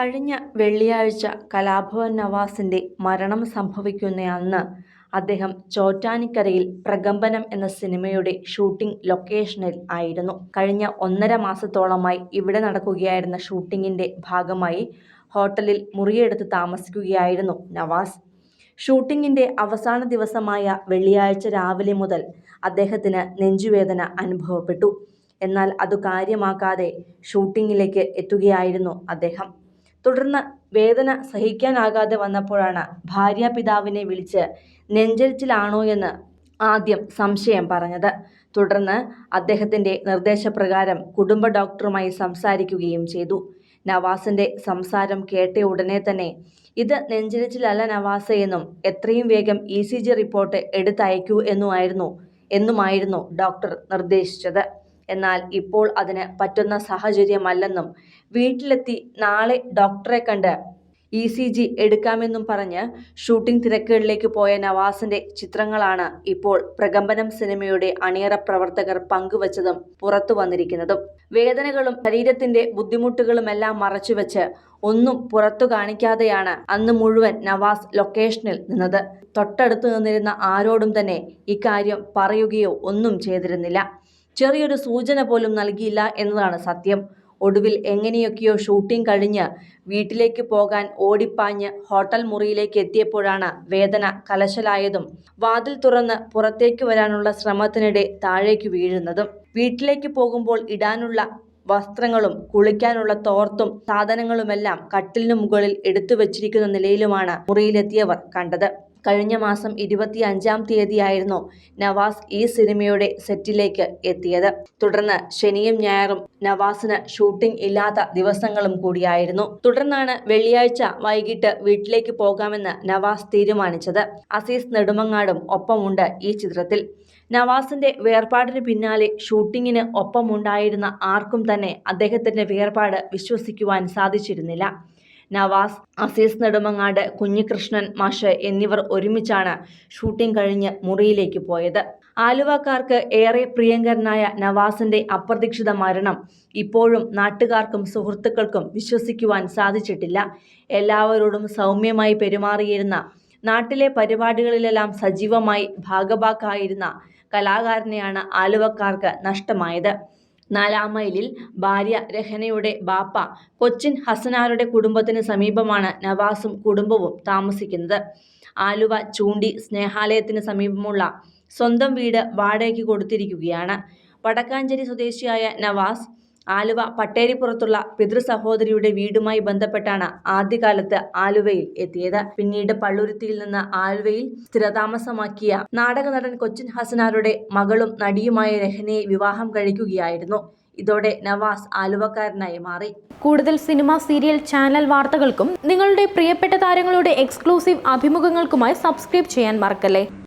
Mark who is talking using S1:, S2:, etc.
S1: കഴിഞ്ഞ വെള്ളിയാഴ്ച കലാഭവൻ നവാസിന്റെ മരണം സംഭവിക്കുന്ന അന്ന് അദ്ദേഹം ചോറ്റാനിക്കരയിൽ പ്രകമ്പനം എന്ന സിനിമയുടെ ഷൂട്ടിംഗ് ലൊക്കേഷനിൽ ആയിരുന്നു. കഴിഞ്ഞ ഒന്നര മാസത്തോളമായി ഇവിടെ നടക്കുകയായിരുന്ന ഷൂട്ടിങ്ങിന്റെ ഭാഗമായി ഹോട്ടലിൽ മുറിയെടുത്ത് താമസിക്കുകയായിരുന്നു നവാസ്. ഷൂട്ടിങ്ങിന്റെ അവസാന ദിവസമായ വെള്ളിയാഴ്ച രാവിലെ മുതൽ അദ്ദേഹത്തിന് നെഞ്ചുവേദന അനുഭവപ്പെട്ടു. എന്നാൽ അത് കാര്യമാക്കാതെ ഷൂട്ടിങ്ങിലേക്ക് എത്തുകയായിരുന്നു അദ്ദേഹം. തുടർന്ന് വേദന സഹിക്കാനാകാതെ വന്നപ്പോഴാണ് ഭാര്യ പിതാവിനെ വിളിച്ച് നെഞ്ചരിച്ചിലാണോ എന്ന് ആദ്യം സംശയം പറഞ്ഞത്. തുടർന്ന് അദ്ദേഹത്തിന്റെ നിർദ്ദേശപ്രകാരം കുടുംബ ഡോക്ടറുമായി സംസാരിക്കുകയും ചെയ്തു. നവാസിന്റെ സംസാരം കേട്ട ഉടനെ തന്നെ ഇത് നെഞ്ചരിച്ചിലല്ല നവാസ എന്നും എത്രയും വേഗം ഇസിജി റിപ്പോർട്ട് എടുത്തയക്കൂ എന്നുമായിരുന്നു എന്നുമായിരുന്നു ഡോക്ടർ നിർദ്ദേശിച്ചത്. എന്നാൽ ഇപ്പോൾ അതിന് പറ്റുന്ന സാഹചര്യമല്ലെന്നും വീട്ടിലെത്തി നാളെ ഡോക്ടറെ കണ്ട് ഇ സി ജി എടുക്കാമെന്നും പറഞ്ഞ് ഷൂട്ടിംഗ് തിരക്കുകളിലേക്ക് പോയ നവാസിന്റെ ചിത്രങ്ങളാണ് ഇപ്പോൾ പ്രകമ്പനം സിനിമയുടെ അണിയറ പ്രവർത്തകർ പങ്കുവച്ചതും പുറത്തു വന്നിരിക്കുന്നതും വേദനകളും ശരീരത്തിന്റെ ബുദ്ധിമുട്ടുകളുമെല്ലാം മറച്ചുവെച്ച് ഒന്നും പുറത്തു കാണിക്കാതെയാണ് അന്ന് മുഴുവൻ നവാസ് ലൊക്കേഷനിൽ നിന്നത്. തൊട്ടടുത്ത് നിന്നിരുന്ന ആരോടും തന്നെ ഇക്കാര്യം പറയുകയോ ഒന്നും ചെയ്തിരുന്നില്ല. ചെറിയൊരു സൂചന പോലും നൽകിയില്ല എന്നതാണ് സത്യം. ഒടുവിൽ എങ്ങനെയൊക്കെയോ ഷൂട്ടിംഗ് കഴിഞ്ഞ് വീട്ടിലേക്ക് പോകാൻ ഓടിപ്പാഞ്ഞ് ഹോട്ടൽ മുറിയിലേക്ക് എത്തിയപ്പോഴാണ് വേദന കലശലായതും വാതിൽ തുറന്ന് പുറത്തേക്ക് വരാനുള്ള ശ്രമത്തിനിടെ താഴേക്ക് വീഴുന്നതും. വീട്ടിലേക്ക് പോകുമ്പോൾ ഇടാനുള്ള വസ്ത്രങ്ങളും കുളിക്കാനുള്ള തോർത്തും സാധനങ്ങളുമെല്ലാം കട്ടിലിനു മുകളിൽ എടുത്തു വച്ചിരിക്കുന്ന നിലയിലുമാണ് മുറിയിലെത്തിയവർ കണ്ടത്. കഴിഞ്ഞ മാസം ഇരുപത്തിയഞ്ചാം തീയതിയായിരുന്നു നവാസ് ഈ സിനിമയുടെ സെറ്റിലേക്ക് എത്തിയത്. തുടർന്ന് ശനിയും ഞായറും നവാസിന് ഷൂട്ടിംഗ് ഇല്ലാത്ത ദിവസങ്ങളും കൂടിയായിരുന്നു. തുടർന്നാണ് വെള്ളിയാഴ്ച വൈകിട്ട് വീട്ടിലേക്ക് പോകാമെന്ന് നവാസ് തീരുമാനിച്ചത്. അസീസ് നെടുമങ്ങാടും ഒപ്പമുണ്ട് ഈ ചിത്രത്തിൽ. നവാസിന്റെ വേർപാടിന് പിന്നാലെ ഷൂട്ടിങ്ങിന് ഒപ്പമുണ്ടായിരുന്ന ആർക്കും തന്നെ അദ്ദേഹത്തിന്റെ വേർപാട് വിശ്വസിക്കുവാൻ സാധിച്ചിരുന്നില്ല. നവാസ്, അസീസ് നെടുമങ്ങാട്, കുഞ്ഞികൃഷ്ണൻ മാഷ് എന്നിവർ ഒരുമിച്ചാണ് ഷൂട്ടിംഗ് കഴിഞ്ഞ് മുറിയിലേക്ക് പോയത്. ആലുവക്കാർക്ക് ഏറെ പ്രിയങ്കരനായ നവാസിന്റെ അപ്രതീക്ഷിത മരണം ഇപ്പോഴും നാട്ടുകാർക്കും സുഹൃത്തുക്കൾക്കും വിശ്വസിക്കുവാൻ സാധിച്ചിട്ടില്ല. എല്ലാവരോടും സൗമ്യമായി പെരുമാറിയിരുന്ന, നാട്ടിലെ പരിപാടികളിലെല്ലാം സജീവമായി ഭാഗഭാക്കായിരുന്ന കലാകാരനെയാണ് ആലുവക്കാർക്ക് നഷ്ടമായത്. നാലാമൈലിൽ ഭാര്യ രഹനയുടെ ബാപ്പ കൊച്ചിൻ ഹസനാരുടെ കുടുംബത്തിന് സമീപമാണ് നവാസും കുടുംബവും താമസിക്കുന്നത്. ആലുവ ചൂണ്ടി സ്നേഹാലയത്തിന് സമീപമുള്ള സ്വന്തം വീട് വാടകയ്ക്ക് കൊടുത്തിരിക്കുകയാണ്. വടക്കാഞ്ചേരി സ്വദേശിയായ നവാസ് ആലുവ പട്ടേരിപ്പുറത്തുള്ള പിതൃസഹോദരിയുടെ വീടുമായി ബന്ധപ്പെട്ടാണ് ആദ്യകാലത്ത് ആലുവയിൽ എത്തിയത്. പിന്നീട് പള്ളുരുത്തിയിൽ നിന്ന് ആലുവയിൽ സ്ഥിരതാമസമാക്കിയ നാടക നടൻ കൊച്ചിൻ ഹസനാരുടെ മകളും നടിയുമായ രഹനയെ വിവാഹം കഴിക്കുകയായിരുന്നു. ഇതോടെ നവാസ് ആലുവക്കാരനായി മാറി.
S2: കൂടുതൽ സിനിമ, സീരിയൽ, ചാനൽ വാർത്തകൾക്കും നിങ്ങളുടെ പ്രിയപ്പെട്ട താരങ്ങളുടെ എക്സ്ക്ലൂസീവ് അഭിമുഖങ്ങൾക്കുമായി സബ്സ്ക്രൈബ് ചെയ്യാൻ മറക്കല്ലേ